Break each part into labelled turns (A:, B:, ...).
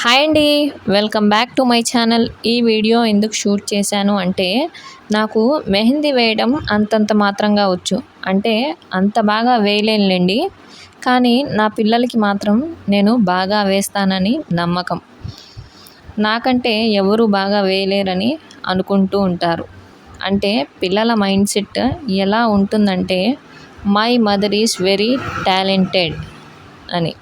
A: Hi అండి welcome back to my channel. ఈ video ఎందుకు షూట్ చేశాను అంటే నాకు మెహందీ వేయడం అంతంత మాత్రంగా వచ్చు. అంటే అంత బాగా వేయలేనులేండి. కానీ నా పిల్లలకి మాత్రం నేను బాగా వేస్తానని నమ్మకం. నాకంటే ఎవరు బాగా వేయలేరని అనుకుంటూ ఉంటారు. అంటే పిల్లల మైండ్ సెట్ ఎలా ఉంటుందంటే my mother is very talented అని.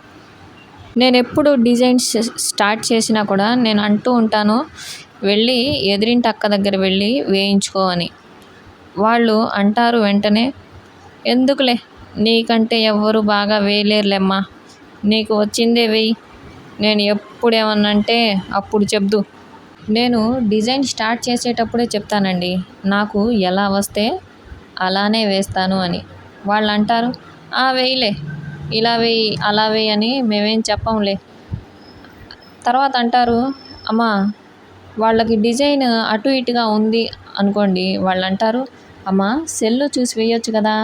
A: నేను ఎప్పుడు డిజైన్స్ స్టార్ట్ చేసినా కూడా నేను అంటూ ఉంటాను వెళ్ళి ఎదిరింటి అక్క దగ్గర వెళ్ళి వేయించుకో అని. వాళ్ళు అంటారు వెంటనే ఎందుకులే? నీకంటే ఎవ్వరు బాగా వేయలేరులేమ్మా. నీకు వచ్చిందే వెయ్యి నేను ఎప్పుడేమన్నంటే అంటే అప్పుడు చెప్దు నేను డిజైన్ స్టార్ట్ చేసేటప్పుడే చెప్తానండి నాకు ఎలా వస్తే అలానే వేస్తాను అని. వాళ్ళు అంటారు "ఆ, వేయలే. ఇలా వేయి అలా వేయి అని మేమేం చెప్పంలే. తర్వాత అంటారు అమ్మా వాళ్ళకి డిజైన్ అటు ఇటుగా ఉంది అనుకోండి వాళ్ళు అంటారు అమ్మా సెల్లో చూసి వేయొచ్చు కదా.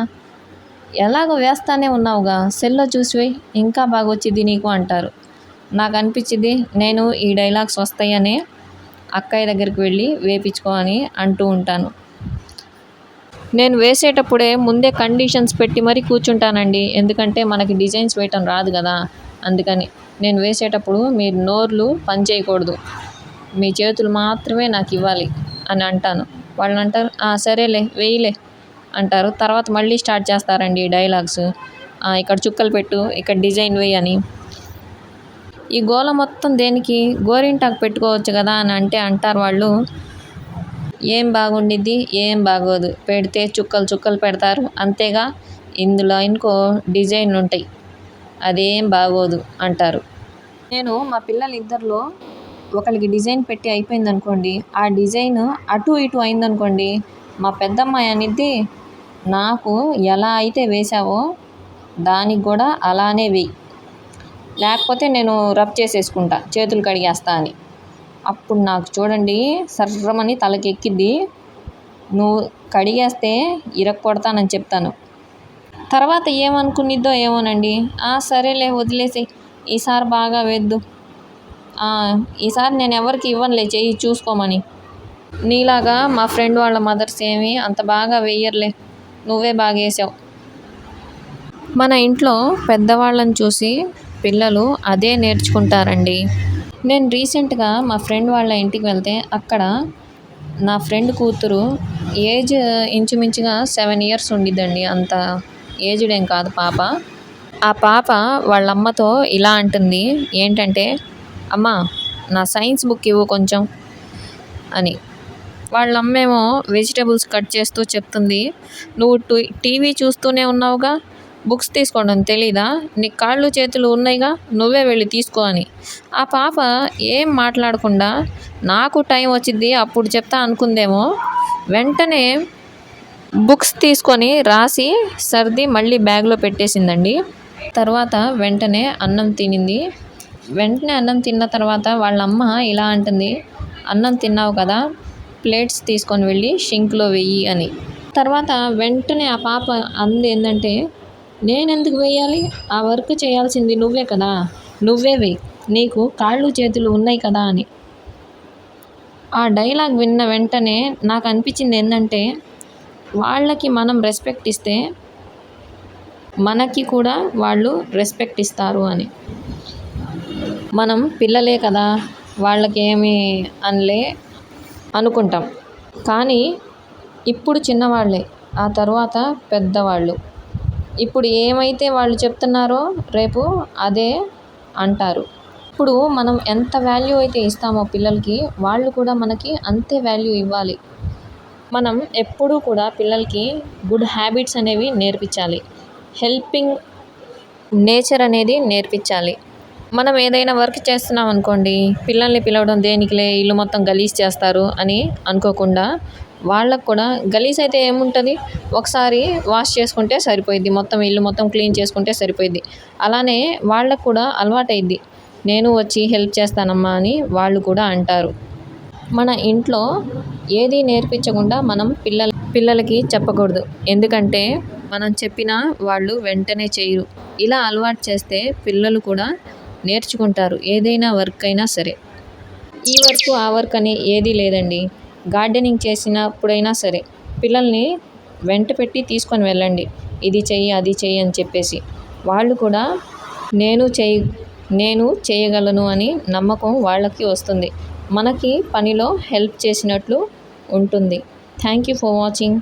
A: ఎలాగో వేస్తానే ఉన్నావుగా సెల్లో చూసి వేయి ఇంకా బాగా వచ్చింది నీకు అంటారు. నాకు అనిపించింది నేను ఈ డైలాగ్స్ వస్తాయని అక్కయ్య దగ్గరికి వెళ్ళి వేపించుకో అని అంటూ ఉంటాను. నేను వేసేటప్పుడే ముందే కండిషన్స్ పెట్టి మరీ కూర్చుంటానండి. ఎందుకంటే మనకి డిజైన్స్ వేయటం రాదు కదా. అందుకని నేను వేసేటప్పుడు మీరు నోర్లు పని చేయకూడదు. మీ చేతులు మాత్రమే నాకు ఇవ్వాలి అని అంటాను. వాళ్ళు అంటారు సరేలే వేయిలే అంటారు. తర్వాత మళ్ళీ స్టార్ట్ చేస్తారండి డైలాగ్స్ ఇక్కడ చుక్కలు పెట్టు ఇక్కడ డిజైన్ వేయి అని. ఈ గోళ మొత్తం దేనికి? గోరింటాకు పెట్టుకోవచ్చు కదా అని అంటే అంటారు వాళ్ళు. ఏం బాగుండిద్ది ఏం బాగోదు. పెడితే చుక్కలు చుక్కలు పెడతారు. అంతేగా ఇందులో ఇంకో డిజైన్ ఉంటాయి. అదేం బాగోదు అంటారు. నేను మా పిల్లలు ఇద్దరిలో ఒకరికి డిజైన్ పెట్టి అయిపోయింది అనుకోండి ఆ డిజైన్ అటు ఇటు అయిందనుకోండి మా పెద్దమ్మాయి అనేది నాకు ఎలా అయితే వేసావో దానికి కూడా అలానే వేయి. లేకపోతే నేను రబ్ చేసేసుకుంటా చేతులు కడిగేస్తా అని. అప్పుడు నాకు చూడండి సర్రమని తలకెక్కిద్ది. నువ్వు కడిగేస్తే ఇరక్కొడతానని చెప్తాను. తర్వాత ఏమనుకునిద్దో ఏమోనండి. "ఆ, సరేలే వదిలేసి. ఈసారి బాగా వేద్దు. ఈసారి నేను ఎవరికి ఇవ్వనులే చెయ్యి చూసుకోమని. నీలాగా మా ఫ్రెండ్ వాళ్ళ మదర్స్ ఏమి అంత బాగా వేయర్లే. నువ్వే బాగా వేసావు. మన ఇంట్లో పెద్దవాళ్ళని చూసి పిల్లలు అదే నేర్చుకుంటారండి. నేను రీసెంట్గా మా ఫ్రెండ్ వాళ్ళ ఇంటికి వెళ్తే అక్కడ నా ఫ్రెండ్ కూతురు ఏజ్ ఇంచుమించుగా సెవెన్ ఇయర్స్ ఉండిద్దండి. అంత ఏజ్డ్ ఏం కాదు పాప. ఆ పాప వాళ్ళ అమ్మతో ఇలా అంటుంది ఏంటంటే అమ్మ నా సైన్స్ బుక్ ఇవ్వు కొంచెం అని. వాళ్ళ అమ్మేమో వెజిటేబుల్స్ కట్ చేస్తూ చెప్తుంది నువ్వు టీవీ చూస్తూనే ఉన్నావుగా బుక్స్ తీసుకోవడం తెలీదా? నీ కాళ్ళు చేతులు ఉన్నాయిగా నువ్వే వెళ్ళి తీసుకో అని. ఆ పాప ఏం మాట్లాడకుండా నాకు టైం వచ్చింది అప్పుడు చెప్తా అనుకుందేమో. వెంటనే బుక్స్ తీసుకొని రాసి సర్ది మళ్ళీ బ్యాగ్లో పెట్టేసిందండి. తర్వాత వెంటనే అన్నం తినింది. వెంటనే అన్నం తిన్న తర్వాత వాళ్ళ అమ్మ ఇలా అంటుంది అన్నం తిన్నావు కదా ప్లేట్స్ తీసుకొని వెళ్ళి షింక్లో వెయ్యి అని. తర్వాత వెంటనే ఆ పాప అంది ఏంటంటే నేనెందుకు వేయాలి? ఆ వర్క్ చేయాల్సింది నువ్వే కదా. నువ్వే వేయి. నీకు కాళ్ళు చేతులు ఉన్నాయి కదా అని. ఆ డైలాగ్ విన్న వెంటనే నాకు అనిపించింది ఏంటంటే వాళ్ళకి మనం రెస్పెక్ట్ ఇస్తే మనకి కూడా వాళ్ళు రెస్పెక్ట్ ఇస్తారు అని. మనం పిల్లలే కదా వాళ్ళకేమి అనలే అనుకుంటాం. కానీ ఇప్పుడు చిన్నవాళ్ళే ఆ తర్వాత పెద్దవాళ్ళు. ఇప్పుడు ఏమైతే వాళ్ళు చెప్తున్నారో రేపు అదే అంటారు. ఇప్పుడు మనం ఎంత వాల్యూ అయితే ఇస్తామో పిల్లలకి వాళ్ళు కూడా మనకి అంతే వాల్యూ ఇవ్వాలి. మనం ఎప్పుడూ కూడా పిల్లలకి గుడ్ హ్యాబిట్స్ అనేవి నేర్పించాలి. హెల్పింగ్ నేచర్ అనేది నేర్పించాలి. మనం ఏదైనా వర్క్ చేస్తున్నాం అనుకోండి పిల్లల్ని పిలవడం దేనికిలే ఇల్లు మొత్తం గలీజ్ చేస్తారు అని అనుకోకుండా వాళ్ళకు కూడా గలీజ్ అయితే ఏముంటుంది? ఒకసారి వాష్ చేసుకుంటే సరిపోయిద్ది మొత్తం ఇల్లు మొత్తం క్లీన్ చేసుకుంటే సరిపోయిద్ది. అలానే వాళ్ళకు కూడా అలవాటైద్ది. నేను వచ్చి హెల్ప్ చేస్తానమ్మా అని వాళ్ళు కూడా అంటారు. మన ఇంట్లో ఏది నేర్పించకుండా మనం పిల్లల పిల్లలకి చెప్పకూడదు. ఎందుకంటే మనం చెప్పినా వాళ్ళు వెంటనే చేయరు. ఇలా అలవాటు చేస్తే పిల్లలు కూడా నేర్చుకుంటారు ఏదైనా వర్క్ అయినా సరే. ఈ వర్క్ ఆ వర్క్ అని ఏదీ లేదండి. గార్డెనింగ్ చేసినప్పుడైనా సరే పిల్లల్ని వెంట పెట్టి తీసుకొని వెళ్ళండి. ఇది చెయ్యి అది చెయ్యి అని చెప్పేసి. వాళ్ళు కూడా నేను చేయి నేను చేయగలను అని నమ్మకం వాళ్ళకి వస్తుంది. మనకి పనిలో హెల్ప్ చేసినట్లు ఉంటుంది. Thank you for watching.